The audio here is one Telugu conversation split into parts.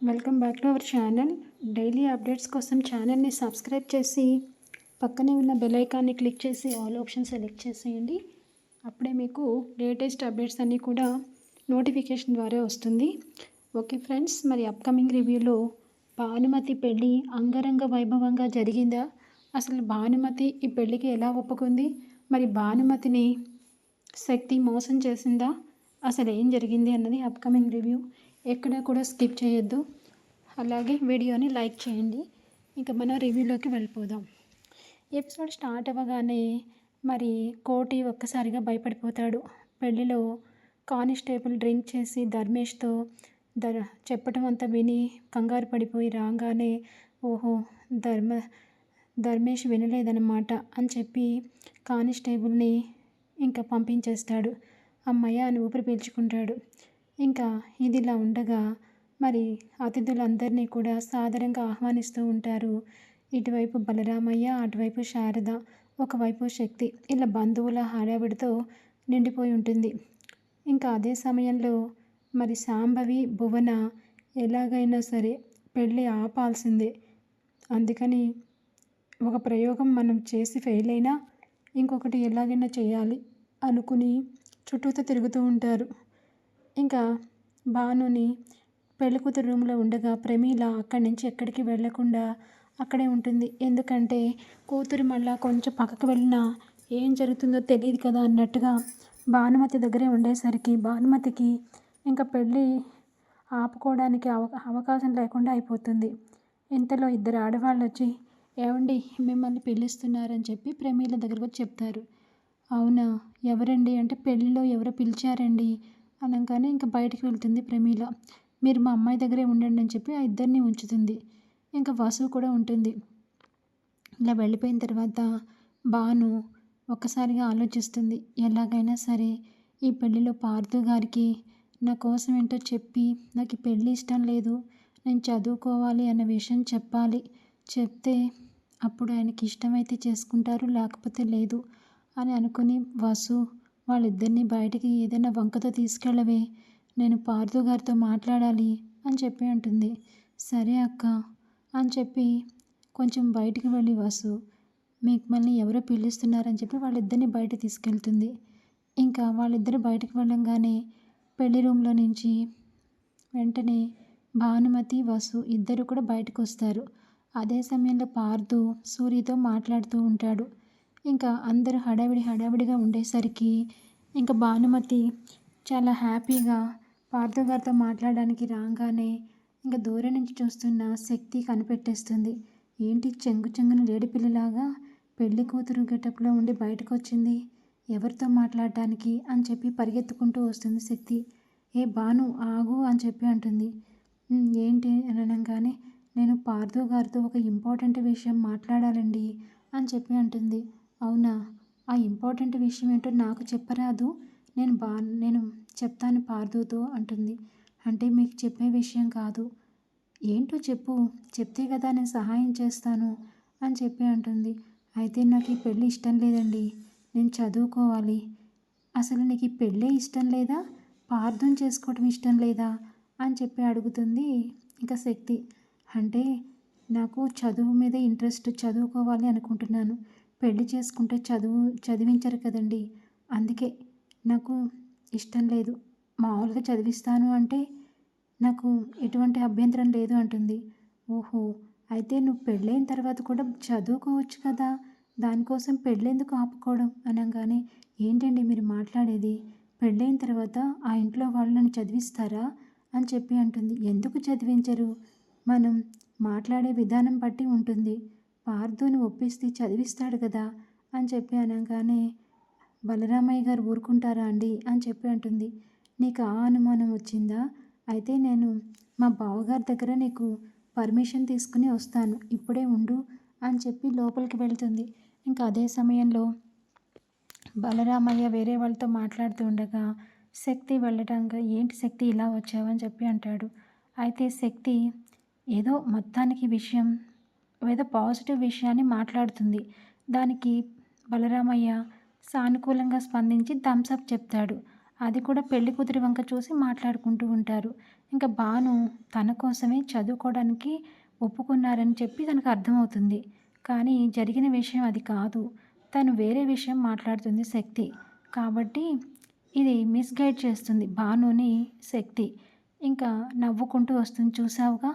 Welcome back to our channel. Daily updates కోసం ఛానల్ని సబ్స్క్రైబ్ చేసి పక్కనే ఉన్న బెల్ ఐకాన్ని క్లిక్ చేసి ఆల్ ఆప్షన్ సెలెక్ట్ చేసేయండి. అప్పుడే మీకు లేటెస్ట్ అప్డేట్స్ అన్నీ కూడా నోటిఫికేషన్ ద్వారా వస్తుంది. ఓకే ఫ్రెండ్స్ మరి అప్కమింగ్ రివ్యూలో భానుమతి పెళ్ళి అంగరంగ వైభవంగా జరిగిందా? అసలు భానుమతి ఈ పెళ్ళికి ఎలా ఒప్పుకుంది? మరి భానుమతిని శక్తి మోసం చేసిందా? అసలు ఏం జరిగింది అన్నది అప్కమింగ్ రివ్యూ. ఎక్కడ కూడా స్కిప్ చేయొద్దు. అలాగే వీడియోని లైక్ చేయండి. ఇంకా మనం రివ్యూలోకి వెళ్ళిపోదాం. ఎపిసోడ్ స్టార్ట్ అవ్వగానే మరి కోటి ఒక్కసారిగా భయపడిపోతాడు. పెళ్ళిలో కానిస్టేబుల్ డ్రింక్ చేసి ధర్మేష్తో ధర్ చెప్పడం అంతా విని కంగారు పడిపోయి రాగానే ఓహో ధర్మ ధర్మేష్ వినలేదన్నమాట అని చెప్పి కానిస్టేబుల్ని ఇంకా పంపించేస్తాడు. అమ్మయ్య అని ఊపిరి పీల్చుకుంటాడు. ఇంకా ఇదిలా ఉండగా మరి అతిథులందరినీ కూడా సాదరంగా ఆహ్వానిస్తూ ఉంటారు. ఇటువైపు బలరామయ్య అటువైపు శారద ఒకవైపు శక్తి. ఇలా బంధువుల హడావిడితో నిండిపోయి ఉంటుంది. ఇంకా అదే సమయంలో మరి సాంబవి భువన ఎలాగైనా సరే పెళ్ళి ఆపాల్సిందే. అందుకని ఒక ప్రయోగం మనం చేసి ఫెయిల్ అయినా ఇంకొకటి ఎలాగైనా చేయాలి అనుకుని చుట్టూతో తిరుగుతూ ఉంటారు. ఇంకా భానుని పెళ్ళికూతురు రూమ్లో ఉండగా ప్రమీల అక్కడి నుంచి ఎక్కడికి వెళ్ళకుండా అక్కడే ఉంటుంది. ఎందుకంటే కూతురు మళ్ళా కొంచెం పక్కకు వెళ్ళినా ఏం జరుగుతుందో తెలియదు కదా అన్నట్టుగా భానుమతి దగ్గరే ఉండేసరికి భానుమతికి ఇంకా పెళ్ళి ఆపుకోవడానికి అవ అవకాశం లేకుండా అయిపోతుంది. ఇంతలో ఇద్దరు ఆడవాళ్ళు వచ్చి ఏమండి మిమ్మల్ని పిలుస్తున్నారని చెప్పి ప్రమీల దగ్గరకు వచ్చి చెప్తారు. అవునా? ఎవరండి? అంటే పెళ్ళిలో ఎవరో పిలిచారండి? అనగానే ఇంకా బయటికి వెళ్తుంది ప్రమీల. మీరు మా అమ్మాయి దగ్గరే ఉండండి అని చెప్పి ఆ ఇద్దరిని ఉంచుతుంది. ఇంకా వసు కూడా ఉంటుంది. ఇలా వెళ్ళిపోయిన తర్వాత బాను ఒక్కసారిగా ఆలోచిస్తుంది. ఎలాగైనా సరే ఈ పెళ్ళిలో పార్థు గారికి నా కోసం ఏంటో చెప్పి నాకు ఈ పెళ్ళి ఇష్టం లేదు. నేను చదువుకోవాలి అన్న విషయం చెప్పాలి. చెప్తే అప్పుడు ఆయనకి ఇష్టమైతే చేసుకుంటారు లేకపోతే లేదు అని అనుకుని వసు వాళ్ళిద్దరిని బయటికి ఏదైనా వంకతో తీసుకెళ్ళవే. నేను పార్థు గారితో మాట్లాడాలి అని చెప్పి అంటుంది. సరే అక్క అని చెప్పి కొంచెం బయటికి వెళ్ళి వాసు మీకు మళ్ళీ ఎవరో పిలుస్తున్నారని చెప్పి వాళ్ళిద్దరిని బయట తీసుకెళ్తుంది. ఇంకా వాళ్ళిద్దరు బయటకు వెళ్ళంగానే పెళ్ళి రూమ్లో నుంచి వెంటనే భానుమతి వసు ఇద్దరు కూడా బయటకు వస్తారు అదే సమయంలో పార్థు సూరితో మాట్లాడుతూ ఉంటాడు. ఇంకా అందరూ హడావిడి హడావిడిగా ఉండేసరికి ఇంకా భానుమతి చాలా హ్యాపీగా పార్థు గారితో మాట్లాడడానికి రాగానే ఇంకా దూరం నుంచి చూస్తున్న శక్తి కనిపెట్టేస్తుంది. ఏంటి చెంగు చెంగున లేడి పిల్లలాగా పెళ్ళి కూతురు గెటప్లో ఉండి బయటకు వచ్చింది ఎవరితో మాట్లాడడానికి అని చెప్పి పరిగెత్తుకుంటూ వస్తుంది శక్తి. ఏ బాను ఆగు అని చెప్పి అంటుంది. ఏంటి అని అనగానే నేను పార్థు గారితో ఒక ఇంపార్టెంట్ విషయం మాట్లాడాలండి అని చెప్పి అంటుంది. అవునా? ఆ ఇంపార్టెంట్ విషయం ఏంటో నాకు చెప్పరాదు. నేను బా నేను చెప్తాను పార్థుతో అంటుంది. అంటే మీకు చెప్పే విషయం కాదు. ఏంటో చెప్పు. చెప్తే కదా నేను సహాయం చేస్తాను అని చెప్పి అంటుంది. అయితే నాకు ఈ పెళ్ళి ఇష్టం లేదండి. నేను చదువుకోవాలి. అసలు నీకు ఈ పెళ్ళే ఇష్టం లేదా? పార్థం చేసుకోవటం ఇష్టం లేదా? అని చెప్పి అడుగుతుంది ఇంకా శక్తి. అంటే నాకు చదువు మీద ఇంట్రెస్ట్ చదువుకోవాలి అనుకుంటున్నాను. పెళ్ళి చేసుకుంటే చదువు చదివించరు కదండి. అందుకే నాకు ఇష్టం లేదు. మామూలుగా చదివిస్తాను అంటే నాకు ఎటువంటి అభ్యంతరం లేదు అంటుంది. ఓహో అయితే నువ్వు పెళ్ళైన తర్వాత కూడా చదువుకోవచ్చు కదా. దానికోసం పెళ్ళెందుకు ఆపుకోవడం అనగానే ఏంటండి మీరు మాట్లాడేది? పెళ్ళైన తర్వాత ఆ ఇంట్లో వాళ్ళు నన్ను చదివిస్తారా? అని చెప్పి అంటుంది. ఎందుకు చదివించరు? మనం మాట్లాడే విధానం బట్టి ఉంటుంది. పార్థుని ఒప్పిస్తే చదివిస్తాడు కదా అని చెప్పి అనగానే బలరామయ్య గారు ఊరుకుంటారా అండి? అని చెప్పి అంటుంది. నీకు ఆ అనుమానం వచ్చిందా? అయితే నేను మా బావగారి దగ్గర నీకు పర్మిషన్ తీసుకుని వస్తాను. ఇప్పుడే ఉండు అని చెప్పి లోపలికి వెళ్తుంది. ఇంకా అదే సమయంలో బలరామయ్య వేరే వాళ్ళతో మాట్లాడుతూ ఉండగా శక్తి వెళ్ళటంగా ఏంటి శక్తి ఇలా వచ్చావని చెప్పి అంటాడు. అయితే శక్తి ఏదో మొత్తానికి విషయం ఏదో పాజిటివ్ విషయాన్ని మాట్లాడుతుంది. దానికి బలరామయ్య సానుకూలంగా స్పందించి థమ్స్అప్ చెప్తాడు. అది కూడా పెళ్ళి కూతురి వంక చూసి మాట్లాడుకుంటూ ఉంటారు. ఇంకా భాను తన కోసమే చదువుకోవడానికి ఒప్పుకున్నారని చెప్పి తనకు అర్థమవుతుంది. కానీ జరిగిన విషయం అది కాదు. తను వేరే విషయం మాట్లాడుతుంది శక్తి. కాబట్టి ఇది మిస్గైడ్ చేస్తుంది భానుని శక్తి. ఇంకా నవ్వుకుంటూ వస్తుంది చూసావుగా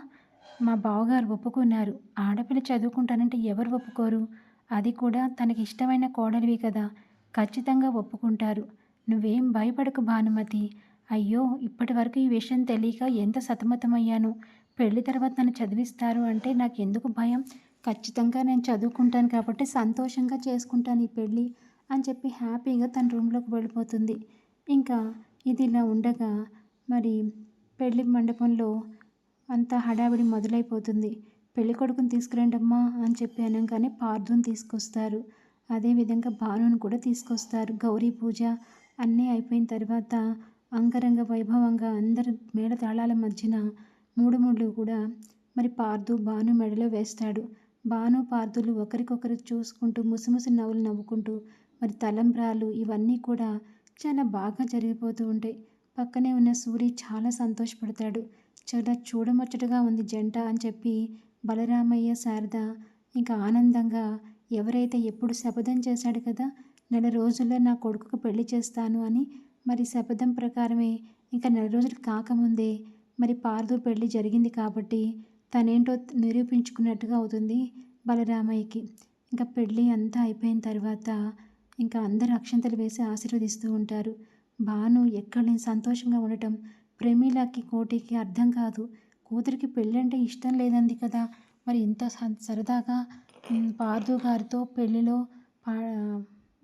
మా బావగారు ఒప్పుకున్నారు. ఆడపిల్ల చదువుకుంటానంటే ఎవరు ఒప్పుకోరు? అది కూడా తనకి ఇష్టమైన కోడలివి కదా. ఖచ్చితంగా ఒప్పుకుంటారు. నువ్వేం భయపడకు భానుమతి. అయ్యో ఇప్పటి వరకు ఈ విషయం తెలియక ఎంత సతమతమయ్యాను. పెళ్ళి తర్వాత నన్ను చదివిస్తారు అంటే నాకు ఎందుకు భయం? ఖచ్చితంగా నేను చదువుకుంటాను కాబట్టి సంతోషంగా చేసుకుంటాను ఈ పెళ్ళి అని చెప్పి హ్యాపీగా తన రూమ్లోకి వెళ్ళిపోతుంది. ఇంకా ఇది ఇలా ఉండగా మరి పెళ్ళి మండపంలో అంతా హడావిడి మొదలైపోతుంది. పెళ్ళి కొడుకుని తీసుకురండమ్మా అని చెప్పి అనగానే పార్థుని తీసుకొస్తారు. అదేవిధంగా భానుని కూడా తీసుకొస్తారు. గౌరీ పూజ అన్నీ అయిపోయిన తర్వాత అంగరంగ వైభవంగా అందరు మేళతాళాల మధ్యన మూడు ముళ్ళు కూడా మరి పార్థు భాను మెడలో వేస్తాడు. భాను పార్థులు ఒకరికొకరు చూసుకుంటూ ముసిముసి నవ్వులు నవ్వుకుంటూ మరి తలంబ్రాలు ఇవన్నీ కూడా చాలా బాగా జరిగిపోతూ ఉంటాయి. పక్కనే ఉన్న సూరి చాలా సంతోషపడతాడు. చాలా చూడముచ్చటగా ఉంది జంట అని చెప్పి బలరామయ్య శారద ఇంకా ఆనందంగా ఎవరైతే ఎప్పుడు శపథం చేశాడు కదా నెల రోజుల్లో నా కొడుకుకు పెళ్ళి చేస్తాను అని. మరి శపథం ప్రకారమే ఇంకా నెల రోజులు కాకముందే మరి పార్దు పెళ్ళి జరిగింది కాబట్టి తనేంటో నిరూపించుకున్నట్టుగా అవుతుంది బలరామయ్యకి. ఇంకా పెళ్ళి అంతా అయిపోయిన తర్వాత ఇంకా అందరు అక్షంతలు వేసి ఆశీర్వదిస్తూ ఉంటారు. భాను ఎక్కడ సంతోషంగా ఉండటం ప్రేమిలాకి కోటికి అర్థం కాదు. కూతురికి పెళ్ళంటే ఇష్టం లేదంది కదా. మరి ఇంత సరదాగా పార్దు గారితో పెళ్ళిలో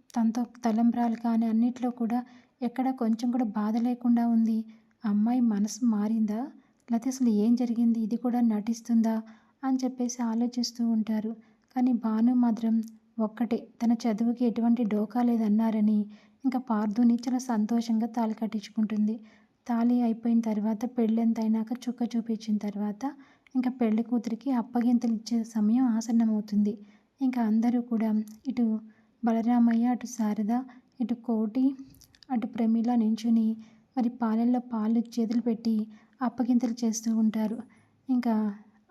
తనతో తలంబ్రాలు కానీ అన్నిట్లో కూడా ఎక్కడ కొంచెం కూడా బాధ లేకుండా ఉంది. అమ్మాయి మనసు మారిందా? లేకపోతే అసలు ఏం జరిగింది? ఇది కూడా నటిస్తుందా? అని చెప్పేసి ఆలోచిస్తూ ఉంటారు. కానీ భాను మాత్రం ఒక్కటే. తన చదువుకి ఎటువంటి డోకా లేదన్నారని. ఇంకా పార్థుని చాలా సంతోషంగా తాళి కట్టించుకుంటుంది. తాళి అయిపోయిన తర్వాత పెళ్ళెంత అయినాక చుక్క చూపించిన తర్వాత ఇంకా పెళ్ళి కూతురికి అప్పగింతలు ఇచ్చే సమయం ఆసన్నమవుతుంది. ఇంకా అందరూ కూడా ఇటు బలరామయ్య అటు శారద ఇటు కోటి అటు ప్రమీల నించుని మరి పాలల్లో పాలు చేతులు పెట్టి అప్పగింతలు చేస్తూ ఉంటారు. ఇంకా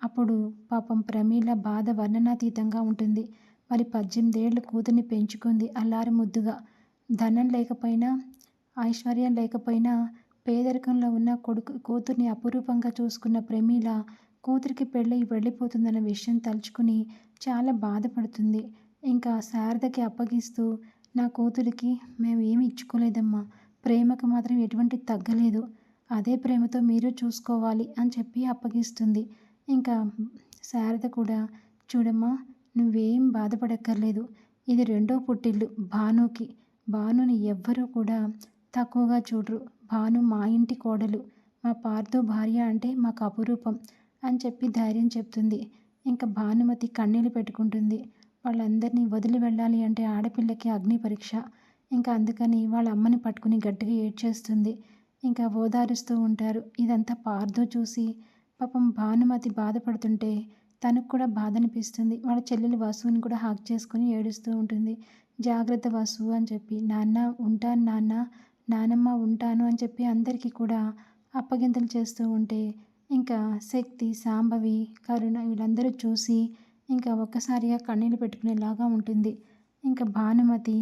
అప్పుడు పాపం ప్రమీల బాధ వర్ణనాతీతంగా ఉంటుంది. మరి పద్దెనిమిదేళ్ళు కూతుర్ని పెంచుకుంది అల్లారి ముద్దుగా ధనం లేకపోయినా ఐశ్వర్యం లేకపోయినా పేదరికంలో ఉన్న కొడుకు కూతుర్ని అపురూపంగా చూసుకున్న ప్రమీల కూతురికి పెళ్ళి వెళ్ళిపోతుందన్న విషయం తలుచుకుని చాలా బాధపడుతుంది. ఇంకా శారదకి అప్పగిస్తూ నా కూతురికి మేము ఏమి ఇచ్చుకోలేదమ్మా ప్రేమకు మాత్రం ఎటువంటి తగ్గలేదు అదే ప్రేమతో మీరు చూసుకోవాలి అని చెప్పి అప్పగిస్తుంది. ఇంకా శారద కూడా చూడమ్మా నువ్వేం బాధపడక్కర్లేదు ఇది రెండో పుట్టిల్లు భానుకి. భానుని ఎవ్వరూ కూడా తక్కువగా చూడరు. భాను మా ఇంటి కోడలు. మా పార్థు భార్య అంటే మాకు అపురూపం అని చెప్పి ధైర్యం చెప్తుంది. ఇంకా భానుమతి కన్నీళ్ళు పెట్టుకుంటుంది. వాళ్ళందరినీ వదిలి వెళ్ళాలి అంటే ఆడపిల్లకి అగ్ని పరీక్ష. ఇంకా అందుకని వాళ్ళ అమ్మని పట్టుకుని గట్టిగా ఏడ్చేస్తుంది. ఇంకా ఓదారుస్తూ ఉంటారు. ఇదంతా పార్థు చూసి పాపం భానుమతి బాధపడుతుంటే తనకు కూడా బాధ అనిపిస్తుంది వాళ్ళ చెల్లెలు వసువుని కూడా హాక్ చేసుకుని ఏడుస్తూ ఉంటుంది. జాగ్రత్త వసు అని చెప్పి నాన్న ఉంటాను నాన్న. నానమ్మ ఉంటాను అని చెప్పి అందరికీ కూడా అప్పగింతలు చేస్తూ ఉంటే ఇంకా శక్తి సాంబవి కరుణ వీళ్ళందరూ చూసి ఇంకా ఒక్కసారిగా కన్నీళ్ళు పెట్టుకునేలాగా ఉంటుంది. ఇంకా భానుమతి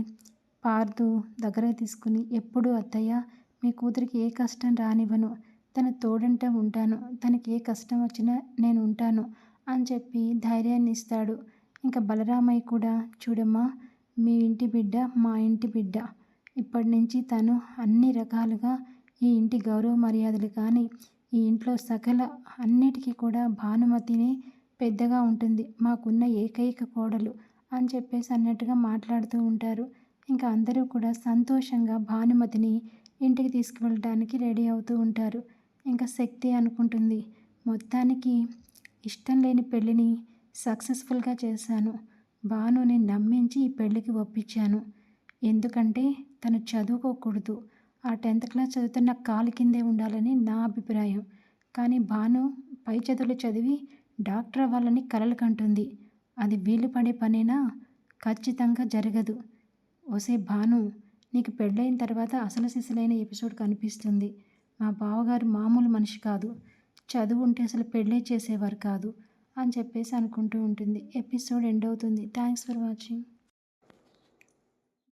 పార్దు దగ్గర తీసుకుని ఎప్పుడు అత్తయ్య మీ కూతురికి ఏ కష్టం రానివ్వను. తన తోడంటే ఉంటాను. తనకి ఏ కష్టం వచ్చినా నేను ఉంటాను అని చెప్పి ధైర్యాన్ని ఇస్తాడు. ఇంకా బలరామయ్య కూడా చూడమ్మా మీ ఇంటి బిడ్డ మా ఇంటి బిడ్డ. ఇప్పటి నుంచి తను అన్ని రకాలుగా ఈ ఇంటి గౌరవ మర్యాదలు కానీ ఈ ఇంట్లో సకల అన్నిటికీ కూడా భానుమతిని పెద్దగా ఉంటుంది. మాకున్న ఏకైక కోడలు అని చెప్పేసి అన్నట్టుగా మాట్లాడుతూ ఉంటారు. ఇంకా అందరూ కూడా సంతోషంగా భానుమతిని ఇంటికి తీసుకువెళ్ళడానికి రెడీ అవుతూ ఉంటారు. ఇంకా శక్తి అనుకుంటుంది. మొత్తానికి ఇష్టం లేని పెళ్ళిని సక్సెస్ఫుల్గా చేశాను. భానుని నమ్మించి ఈ పెళ్ళికి ఒప్పించాను. ఎందుకంటే తను చదువుకోకూడదు. ఆ టెన్త్ క్లాస్ చదువుతున్న కాలు కిందే ఉండాలని నా అభిప్రాయం. కానీ భాను పై చదువులు చదివి డాక్టర్ అవ్వాలని కలలు కంటుంది. అది వీలు పడే పనేనా? ఖచ్చితంగా జరగదు. ఒసే భాను నీకు పెళ్ళైన తర్వాత అసలు సిసలైన ఎపిసోడ్ కనిపిస్తుంది. మా బావగారు మామూలు మనిషి కాదు. చదువు ఉంటే అసలు పెళ్ళే చేసేవారు కాదు అని చెప్పేసి అనుకుంటూ ఉంటుంది. ఎపిసోడ్ ఎండ్ అవుతుంది. Thanks for watching.